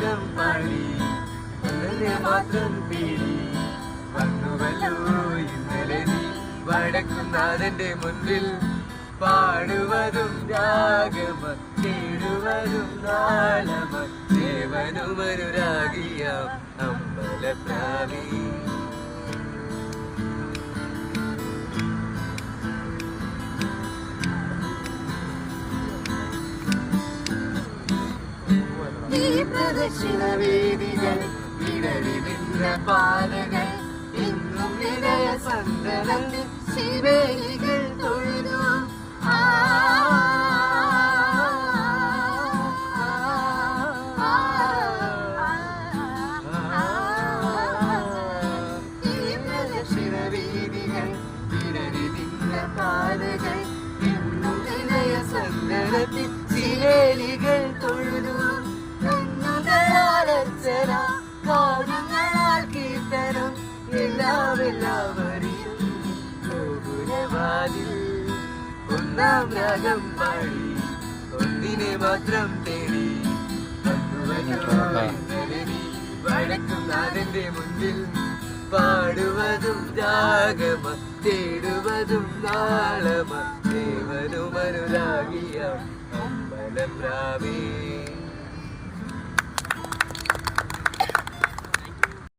പാടി ഒന്നിനെ മാത്രം പേടി. വന്നുവല്ലോ ഇന്നലെ നീ വടക്കുന്നാഥന്റെ മുൻപിൽ. പാടുവതും രാഗമ കേടുവതും നാളമ ദേവനുമനുരാഗിയാം അമ്പലപ്രാവീ പാലകൾ എന്നും വിടയ സന്തനത്തിൽ ശിവേലികൾ തൊഴുതു ആ, ആ, ഈ പ്രദക്ഷിണ വേദികൾ വിടരി നിന്ന പാലകൾ എന്നും വിടയ സന്തനത്തിൽ ശിവേലികൾ എല്ലാവെല്ലാവരെയും ഗോപുരവാതിൽ ഒന്നാം രാഗം പാടി. ഒന്നിനെ മാത്രം തേടി വടക്കും നാഥന്റെ മുൻപിൽ പാടുവതും രാഗമ തേടുവതും നാളമ ദേവനുമനുരാഗിയ അമ്പലപ്രാവേ